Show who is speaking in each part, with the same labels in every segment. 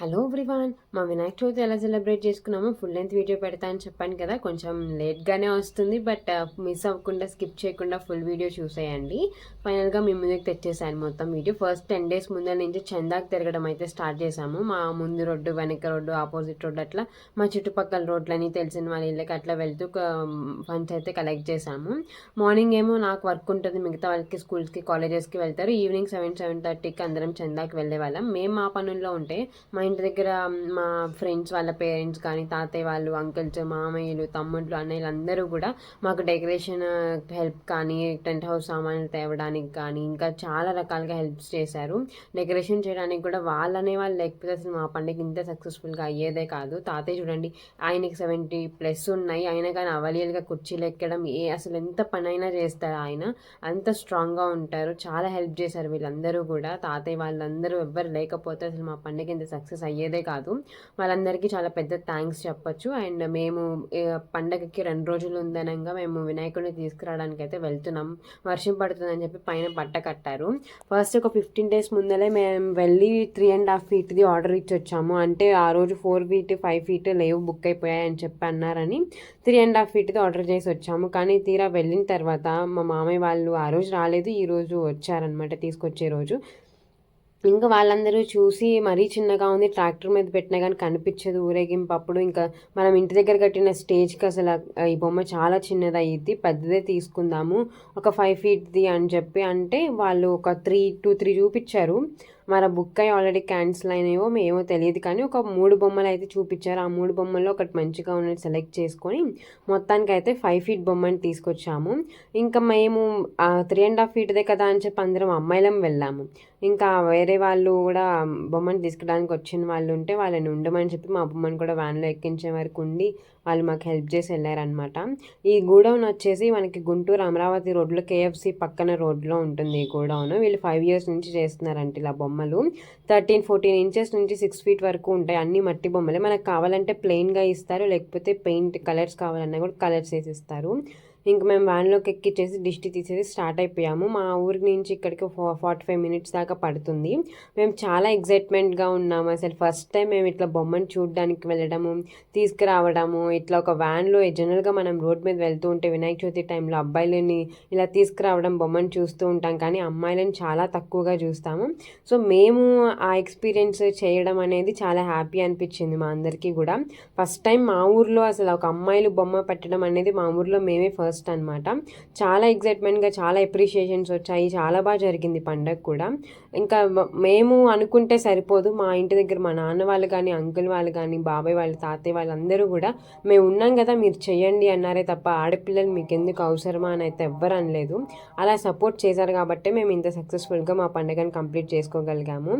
Speaker 1: Hello everyone మా వినాయక చవితి ఎలా celebrate చేసుకున్నామో ఫుల్ లెంత్ వీడియో పెడతా అని చెప్పాను కదా కొంచెం లేట్గానే వస్తుంది బట్ మిస్ అవ్వకుండా స్కిప్ చేయకుండా ఫుల్ వీడియో చూసేయండి. ఫైనల్గా మీ ముందుకు తెచ్చేసాను మొత్తం వీడియో. ఫస్ట్ టెన్ డేస్ ముందర నుంచి చందాకు తిరగడం అయితే స్టార్ట్ చేశాము. మా ముందు రోడ్డు వెనక రోడ్డు ఆపోజిట్ రోడ్డు అట్లా మా చుట్టుపక్కల రోడ్లని తెలిసిన వాళ్ళ ఇళ్ళకి అట్లా వెళ్తూ ఫండ్స్ అయితే కలెక్ట్ చేసాము మార్నింగ్ ఏమో నాకు వర్క్ ఉంటుంది మిగతా వాళ్ళకి స్కూల్స్కి కాలేజెస్కి వెళ్తారు. ఈవినింగ్ సెవెన్ సెవెన్ థర్టీకి అందరం చందాకి వెళ్ళే వాళ్ళం. మేము మా పనుల్లో ఉంటే మా ఇంటి దగ్గర మా ఫ్రెండ్స్ వాళ్ళ పేరెంట్స్ కానీ తాతయ్య వాళ్ళు అంకిల్స్ మామయ్యలు తమ్ముళ్ళు అన్నయ్యలు అందరూ కూడా మాకు డెకరేషన్ హెల్ప్ కానీ టెంట్ హౌస్ సామాన్లు తేవడానికి కానీ ఇంకా చాలా రకాలుగా హెల్ప్స్ చేశారు. డెకరేషన్ చేయడానికి కూడా వాళ్ళనే వాళ్ళు లేకపోతే అసలు మా పండుగ ఇంత సక్సెస్ఫుల్గా అయ్యేదే కాదు. తాతయ్య చూడండి ఆయనకి సెవెంటీ ప్లస్ ఉన్నాయి. అయినా కానీ అవలీలుగా కుర్చీలు ఎక్కడం ఏ అసలు ఎంత పని అయినా చేస్తారు ఆయన. అంత స్ట్రాంగ్గా ఉంటారు. చాలా హెల్ప్ చేశారు వీళ్ళందరూ కూడా. తాతయ్య వాళ్ళందరూ ఎవ్వరు లేకపోతే అసలు మా పండుగ ఇంత సక్సెస్ సక్సెస్ అయ్యేదే కాదు. వాళ్ళందరికీ చాలా పెద్ద థ్యాంక్స్ చెప్పొచ్చు. అండ్ మేము పండగకి రెండు రోజులు ఉందనంగా మేము వినాయకుడిని తీసుకురావడానికి అయితే వెళ్తున్నాం. వర్షం పడుతుందని చెప్పి పైన బట్ట కట్టారు. ఫస్ట్ ఒక ఫిఫ్టీన్ డేస్ ముందరే మేము వెళ్ళి త్రీ అండ్ హాఫ్ ఫీట్ది ఆర్డర్ ఇచ్చి వచ్చాము. అంటే ఆ రోజు ఫోర్ ఫీట్ ఫైవ్ ఫీట్ లేవు బుక్ అయిపోయాయి అని చెప్పి అన్నారని త్రీ అండ్ హాఫ్ ఫీట్ది ఆర్డర్ చేసి వచ్చాము. కానీ తీరా వెళ్ళిన తర్వాత మా మామయ్య వాళ్ళు ఆ రోజు రాలేదు ఈ రోజు వచ్చారనమాట తీసుకొచ్చే రోజు. ఇంకా వాళ్ళందరూ చూసి మరీ చిన్నగా ఉంది ట్రాక్టర్ మీద పెట్టినా కానీ కనిపించదు ఊరేగింపు అప్పుడు. ఇంకా మనం ఇంటి దగ్గర కట్టిన స్టేజ్కి అసలు ఈ బొమ్మ చాలా చిన్నది అయ్యిద్ది పెద్దదే తీసుకుందాము ఒక ఫైవ్ ఫీట్ది అని చెప్పి అంటే వాళ్ళు ఒక త్రీ టూ త్రీ చూపించారు మన బుక్ అయి ఆల్రెడీ క్యాన్సిల్ అయినాయో ఏమో తెలియదు. కానీ ఒక మూడు బొమ్మలు అయితే చూపించారు. ఆ మూడు బొమ్మల్లో ఒకటి మంచిగా ఉన్నది సెలెక్ట్ చేసుకొని మొత్తానికి అయితే ఫైవ్ ఫీట్ బొమ్మని తీసుకొచ్చాము. ఇంకా మేము త్రీ అండ్ హాఫ్ ఫీట్దే కదా అని చెప్పి అందరం అమ్మాయిలం వెళ్ళాము. ఇంకా వేరే వాళ్ళు కూడా బొమ్మను తీసుకోవడానికి వచ్చిన వాళ్ళు ఉంటే వాళ్ళని ఉండమని చెప్పి మా బొమ్మను కూడా వ్యాన్లో ఎక్కించే వరకు ఉండి వాళ్ళు మాకు హెల్ప్ చేసి వెళ్ళారనమాట ఈ గూడౌన్ వచ్చేసి మనకి గుంటూరు అమరావతి రోడ్లో కేఎఫ్సి పక్కన రోడ్లో ఉంటుంది ఈ గూడౌన్. వీళ్ళు ఫైవ్ ఇయర్స్ నుంచి చేస్తున్నారంట ఇలా బొమ్మలు. థర్టీన్ ఫోర్టీన్ ఇంచెస్ నుంచి సిక్స్ ఫీట్ వరకు ఉంటాయి అన్ని మట్టి బొమ్మలే. మనకు కావాలంటే ప్లెయిన్గా ఇస్తారు లేకపోతే పెయింట్ కలర్స్ కావాలన్నా కూడా కలర్స్ వేసి ఇస్తారు. ఇంక మేము వ్యాన్లోకి ఎక్కిచ్చేసి దిష్టి తీసేసి స్టార్ట్ అయిపోయాము. మా ఊరి నుంచి ఇక్కడికి ఫార్టీ ఫైవ్ మినిట్స్ దాకా పడుతుంది. మేము చాలా ఎగ్జైట్మెంట్గా ఉన్నాము అసలు. ఫస్ట్ టైం మేము ఇట్లా బొమ్మను చూడడానికి వెళ్ళడము తీసుకురావడము ఇట్లా ఒక వ్యాన్లో జనరల్గా మనం రోడ్ మీద వెళ్తూ ఉంటే వినాయక చవితి టైంలో అబ్బాయిలని ఇలా తీసుకురావడం బొమ్మను చూస్తూ ఉంటాం. కానీ అమ్మాయిలను చాలా తక్కువగా చూస్తాము. సో మేము ఆ ఎక్స్పీరియన్స్ చేయడం అనేది చాలా హ్యాపీ అనిపించింది మా అందరికీ కూడా. ఫస్ట్ టైం మా ఊర్లో అసలు ఒక అమ్మాయిలు బొమ్మ పెట్టడం అనేది మా ఊర్లో మేమే ఫస్ట్ ఫస్ట్ అనమాట చాలా ఎగ్జైట్మెంట్గా చాలా ఎప్రిషియేషన్స్ వచ్చాయి. చాలా బాగా జరిగింది పండగ కూడా. ఇంకా మేము అనుకుంటే సరిపోదు. మా ఇంటి దగ్గర మా నాన్న వాళ్ళు కానీ అంకుల్ వాళ్ళు కానీ బాబాయ్ వాళ్ళు తాతయ్య వాళ్ళందరూ కూడా మేము ఉన్నాం కదా మీరు చేయండి అన్నారే తప్ప ఆడపిల్లలు మీకు ఎందుకు అవసరమా అని అయితే ఎవ్వరు అనలేదు. అలా సపోర్ట్ చేశారు కాబట్టి మేము ఇంత సక్సెస్ఫుల్గా మా పండుగను కంప్లీట్ చేసుకోగలిగాము.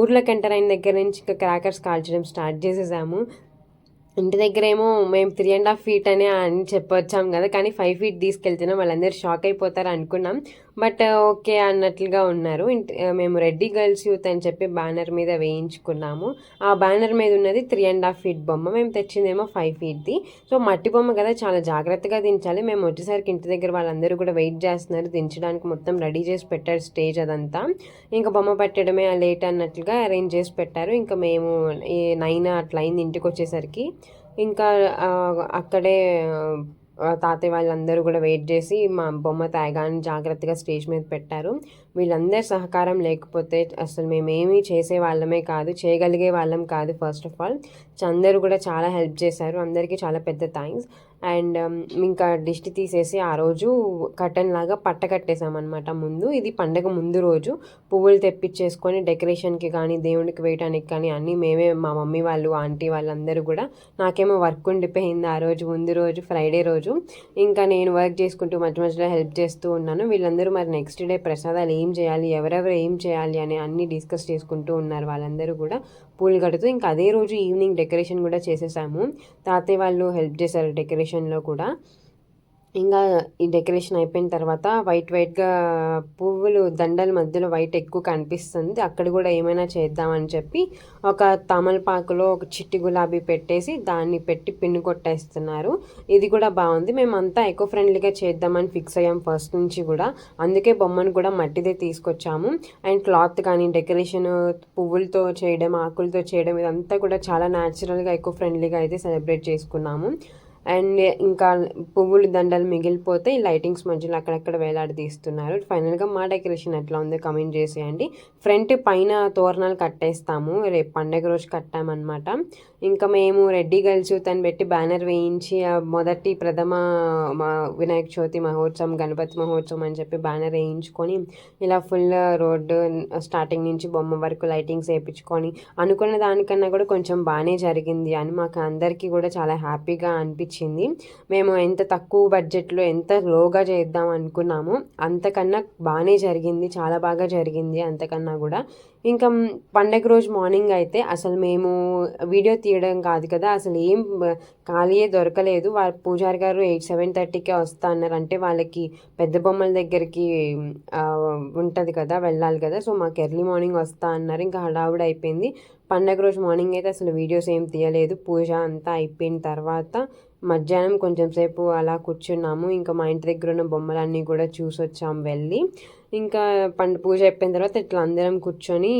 Speaker 1: ఊర్లోకి ఎంటర్ అయిన దగ్గర నుంచి ఇంకా క్రాకర్స్ కాల్చడం స్టార్ట్ చేసేసాము. ఇంటి దగ్గర ఏమో మేము త్రీ అండ్ హాఫ్ ఫీట్ అని అని చెప్పొచ్చాం కదా కానీ ఫైవ్ ఫీట్ తీసుకెళ్తున్నాం వాళ్ళందరూ షాక్ అయిపోతారు అనుకున్నాం బట్ ఓకే అన్నట్లుగా ఉన్నారు. మేము రెడ్డి గర్ల్స్ యూత్ అని చెప్పి బ్యానర్ మీద వేయించుకున్నాము. ఆ బ్యానర్ మీద ఉన్నది త్రీ అండ్ హాఫ్ ఫీట్ బొమ్మ. మేము తెచ్చిందేమో ఫైవ్ ఫీట్ది సో మట్టి బొమ్మ కదా చాలా జాగ్రత్తగా దించాలి. మేము వచ్చేసరికి ఇంటి దగ్గర వాళ్ళందరూ కూడా వెయిట్ చేస్తున్నారు. దించడానికి మొత్తం రెడీ చేసి పెట్టారు స్టేజ్ అదంతా. ఇంకా బొమ్మ పెట్టడమే లేట్ అన్నట్లుగా అరేంజ్ చేసి పెట్టారు. ఇంకా మేము ఈ నైన్ అట్లా అయింది ఇంటికి వచ్చేసరికి. ఇంకా అక్కడే తాతయ్య వాళ్ళందరూ కూడా వెయిట్ చేసి మా బొమ్మ తాగాని జాగ్రత్తగా స్టేజ్ మీద పెట్టారు. వీళ్ళందరి సహకారం లేకపోతే అసలు మేమేమీ చేసే వాళ్ళమే కాదు చేయగలిగే వాళ్ళం కాదు ఫస్ట్ ఆఫ్ ఆల్ అందరూ కూడా చాలా హెల్ప్ చేశారు. అందరికీ చాలా పెద్ద థ్యాంక్స్ అండ్ um, ఇంకా దిష్టి తీసేసి ఆ రోజు కటన్ లాగా పట్ట కట్టేసామన్నమాట ముందు. ఇది పండగ ముందు రోజు. పువ్వులు తెప్పించేసుకొని డెకరేషన్కి కానీ దేవుడికి వేయడానికి కానీ అన్నీ మేమే మా మమ్మీ వాళ్ళు ఆంటీ వాళ్ళందరూ కూడా. నాకేమో వర్క్ ఉండిపోయింది ఆ రోజు ముందు రోజు ఫ్రైడే రోజు. ఇంకా నేను వర్క్ చేసుకుంటూ మధ్య మధ్యలో హెల్ప్ చేస్తూ ఉన్నాను. వీళ్ళందరూ మరి నెక్స్ట్ డే ప్రసాదాలు ఏం చేయాలి ఎవరెవరు ఏం చేయాలి అని అన్నీ డిస్కస్ చేసుకుంటూ ఉన్నారు వాళ్ళందరూ కూడా. పూలు కడుతూ ఇంకా అదే రోజు ఈవినింగ్ డెకరేషన్ కూడా చేసేసాము. తాతయ్య వాళ్ళు హెల్ప్ చేశారు డెకరేషన్లో కూడా. ఇంకా ఈ డెకరేషన్ అయిపోయిన తర్వాత వైట్ వైట్గా పువ్వులు దండల మధ్యలో వైట్ ఎక్కువ కనిపిస్తుంది. అక్కడ కూడా ఏమైనా చేద్దామని చెప్పి ఒక తమలపాకులో ఒక చిట్టి గులాబీ పెట్టేసి దాన్ని పెట్టి పిన్ను కొట్టేస్తున్నారు. ఇది కూడా బాగుంది. మేమంతా ఎకో ఫ్రెండ్లీగా చేద్దామని ఫిక్స్ అయ్యాం ఫస్ట్ నుంచి కూడా. అందుకే బొమ్మను కూడా మట్టిదే తీసుకొచ్చాము. అండ్ క్లాత్ కానీ డెకరేషన్ పువ్వులతో చేయడం ఆకులతో చేయడం ఇదంతా కూడా చాలా న్యాచురల్గా ఎకో ఫ్రెండ్లీగా అయితే సెలబ్రేట్ చేసుకున్నాము. అండ్ ఇంకా పువ్వులు దండలు మిగిలిపోతే లైటింగ్స్ మధ్యలో అక్కడక్కడ వేలాడదీస్తున్నారు ఫైనల్గా మా డెకరేషన్ ఎట్లా ఉందో కమెంట్ చేసేయండి. ఫ్రంట్ పైన తోరణాలు కట్టేస్తాము. రేపు పండగ రోజు కట్టామన్నమాట. ఇంకా మేము రెడ్డి గర్ల్స్ తను పెట్టి బ్యానర్ వేయించి మొదటి ప్రథమ వినాయక చవితి మహోత్సవం గణపతి మహోత్సవం అని చెప్పి బ్యానర్ వేయించుకొని ఇలా ఫుల్ రోడ్డు స్టార్టింగ్ నుంచి బొమ్మ వరకు లైటింగ్స్ వేయించుకొని అనుకున్న దానికన్నా కూడా కొంచెం బాగానే జరిగింది అని మాకు అందరికీ కూడా చాలా హ్యాపీగా అనిపించింది. మేము ఎంత తక్కువ బడ్జెట్లో ఎంత లోగా చేద్దాం అనుకున్నాము అంతకన్నా బాగానే జరిగింది చాలా బాగా జరిగింది అంతకన్నా కూడా. ఇంకా పండగ రోజు మార్నింగ్ అయితే అసలు మేము వీడియో తీయడం కాదు కదా అసలు ఏం ఖాళీయే దొరకలేదు. వాళ్ళ పూజారి గారు ఎయిట్ సెవెన్ థర్టీకే వస్తా అన్నారు. అంటే వాళ్ళకి పెద్ద బొమ్మల దగ్గరికి ఉంటుంది కదా వెళ్ళాలి కదా. సో మాకు ఎర్లీ మార్నింగ్ వస్తా అన్నారు. ఇంకా హడావుడి అయిపోయింది. పండగ రోజు మార్నింగ్ అయితే అసలు వీడియోస్ ఏం తీయలేదు. పూజ అంతా అయిపోయిన తర్వాత మధ్యాహ్నం కొంచెం సేపు అలా కూర్చున్నాము. ఇంకా మా ఇంటి దగ్గర ఉన్న బొమ్మలన్నీ కూడా చూసి వచ్చాము వెళ్ళి. ఇంకా పండు పూజ అయిపోయిన తర్వాత ఇట్లా అందరం కూర్చొని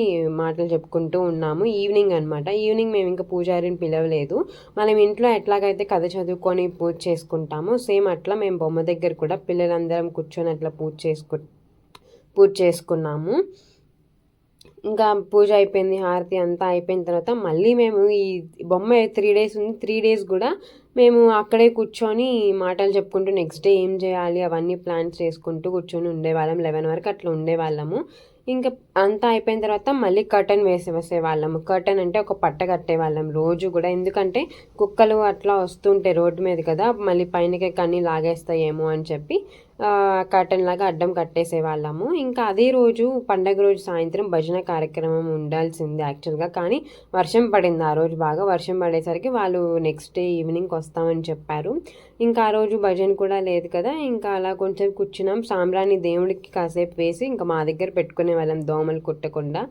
Speaker 1: మాటలు చెప్పుకుంటూ ఉన్నాము. ఈవినింగ్ అనమాట ఈవినింగ్ మేము ఇంకా పూజారిని పిలవలేదు. మనం ఇంట్లో ఎట్లాగైతే కథ చదువుకొని పూజ చేసుకుంటామో సేమ్ అట్లా మేము బొమ్మ దగ్గర కూడా పిల్లలందరం కూర్చొని అట్లా పూజ చేసుకు పూజ చేసుకున్నాము. ఇంకా పూజ అయిపోయింది హారతి అంతా అయిపోయిన తర్వాత మళ్ళీ మేము ఈ బొమ్మ త్రీ డేస్ ఉంది త్రీ డేస్ కూడా మేము అక్కడే కూర్చొని మాటలు చెప్పుకుంటూ నెక్స్ట్ డే ఏం చేయాలి అవన్నీ ప్లాన్స్ చేసుకుంటూ కూర్చొని ఉండేవాళ్ళం. లెవెన్ వరకు అట్లా ఉండేవాళ్ళము. ఇంకా అంతా అయిపోయిన తర్వాత మళ్ళీ కర్టన్ వేసి వాళ్ళము కర్టన్ అంటే ఒక పట్ట కట్టేవాళ్ళం రోజు కూడా. ఎందుకంటే కుక్కలు అట్లా వస్తుంటే రోడ్డు మీద కదా మళ్ళీ పైనకి కన్నీ లాగేస్తాయేమో అని చెప్పి కర్టన్ లాగా అడ్డం కట్టేసేవాళ్ళము. ఇంకా అదే రోజు పండగ రోజు సాయంత్రం భజన కార్యక్రమం ఉండాల్సింది యాక్చువల్గా. కానీ వర్షం పడింది ఆ రోజు బాగా. వర్షం పడేసరికి వాళ్ళు నెక్స్ట్ డే ఈవినింగ్ వస్తామని చెప్పారు. ఇంకా ఆ రోజు భజన కూడా లేదు కదా. ఇంకా అలా కొంచెం కూర్చున్నాం. సాంబ్రాణి దేవుడికి కాసేపు వేసి ఇంకా మా దగ్గర పెట్టుకునే వాళ్ళం దోమలు కుట్టకుండా.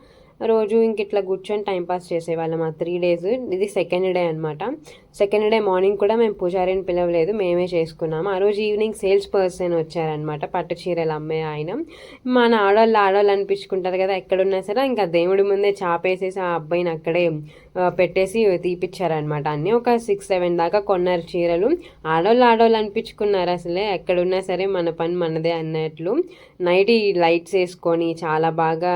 Speaker 1: రోజు ఇంక ఇట్లా కూర్చొని టైంపాస్ చేసేవాళ్ళం. ఆ త్రీ డేస్ ఇది సెకండ్ డే అనమాట సెకండ్ డే మార్నింగ్ కూడా మేము పూజారిని పిలవలేదు మేమే చేసుకున్నాము ఆ రోజు ఈవినింగ్ సేల్స్ పర్సన్ వచ్చారనమాట పట్టు చీరలు అమ్మే ఆయన. మన ఆడవాళ్ళు ఆడవాళ్ళు అనిపించుకుంటారు కదా ఎక్కడున్నా సరే ఇంకా దేవుడి ముందే చాపేసేసి ఆ అబ్బాయిని అక్కడే పెట్టేసి తీపిచ్చారనమాట అన్నీ ఒక సిక్స్ సెవెన్ దాకా కొన్నారు చీరలు. ఆడవాళ్ళు ఆడవాళ్ళు అనిపించుకున్నారు అసలే. ఎక్కడున్నా సరే మన పని మనదే అన్నట్లు. నైట్ ఈ లైట్స్ వేసుకొని చాలా బాగా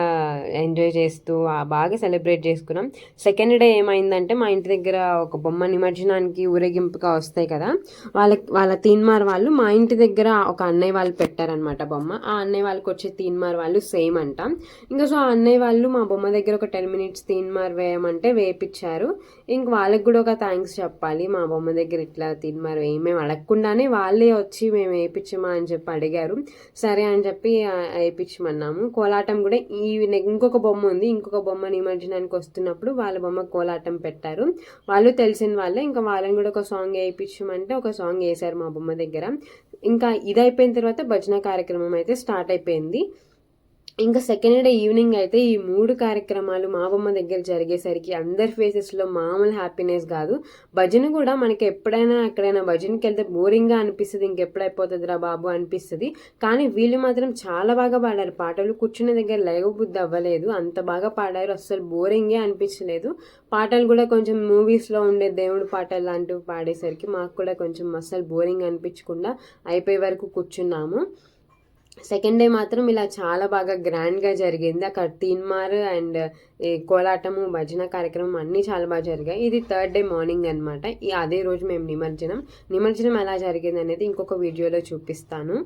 Speaker 1: ఎంజాయ్ చేస్తూ బాగా సెలబ్రేట్ చేసుకున్నాం. సెకండ్ డే ఏమైందంటే మా ఇంటి దగ్గర ఒక బొమ్మ నిమజ్జనానికి ఊరేగింపుగా వస్తాయి కదా వాళ్ళ వాళ్ళ తీన్మార్ వాళ్ళు మా ఇంటి దగ్గర ఒక అన్నయ్య వాళ్ళు పెట్టారనమాట బొమ్మ. ఆ అన్నయ్య వాళ్ళకి వచ్చే తీన్మార్ వాళ్ళు సేమ్ అంట. ఇంకా సో ఆ అన్నయ్య వాళ్ళు మా బొమ్మ దగ్గర ఒక టెన్ మినిట్స్ తీన్మార్ వేయమంటే వేపి నేర్పించారు ఇంక వాళ్ళకి కూడా ఒక థ్యాంక్స్ చెప్పాలి. మా బొమ్మ దగ్గర ఇట్లా తినమారు మేము అడగకుండానే వాళ్ళే వచ్చి మేము వేయించమా అని చెప్పి అడిగారు. సరే అని చెప్పి వేయించమన్నాము కోలాటం కూడా ఈ ఇంకొక బొమ్మ ఉంది. ఇంకొక బొమ్మ నిమజ్జనానికి వస్తున్నప్పుడు వాళ్ళ బొమ్మ కోలాటం పెట్టారు. వాళ్ళు తెలిసిన వాళ్ళే. ఇంకా వాళ్ళని కూడా ఒక సాంగ్ వేయించమంటే ఒక సాంగ్ వేశారు మా బొమ్మ దగ్గర. ఇంకా ఇది అయిపోయిన తర్వాత భజన కార్యక్రమం అయితే స్టార్ట్ అయిపోయింది. ఇంకా సెకండ్ డే ఈవినింగ్ అయితే ఈ మూడు కార్యక్రమాలు మా బొమ్మ దగ్గర జరిగేసరికి అందరి ఫేసెస్లో మామూలు హ్యాపీనెస్ కాదు. భజన కూడా మనకి ఎప్పుడైనా ఎక్కడైనా భజనకి వెళ్తే బోరింగ్గా అనిపిస్తుంది ఇంకెప్పుడైపోతుందిరా బాబు అనిపిస్తుంది. కానీ వీళ్ళు మాత్రం చాలా బాగా పాడారు. పాటలు కూర్చున్న దగ్గర లైవ్ బుద్ధి అవ్వలేదు. అంత బాగా పాడారు. అస్సలు బోరింగే అనిపించలేదు. పాటలు కూడా కొంచెం మూవీస్లో ఉండే దేవుడు పాటలు లాంటివి పాడేసరికి మాకు కూడా కొంచెం అస్సలు బోరింగ్ అనిపించకుండా అయిపోయే వరకు కూర్చున్నాము. సెకండ్ డే మాత్రం ఇలా చాలా బాగా గ్రాండ్గా జరిగింది. అక్కడ తీన్మార్ అండ్ కోలాటము భజన కార్యక్రమం అన్నీ చాలా బాగా జరిగాయి. ఇది థర్డ్ డే మార్నింగ్ అనమాట ఈ అదే రోజు మేము నిమజ్జనం. నిమజ్జనం ఎలా జరిగింది అనేది ఇంకొక వీడియోలో చూపిస్తాను.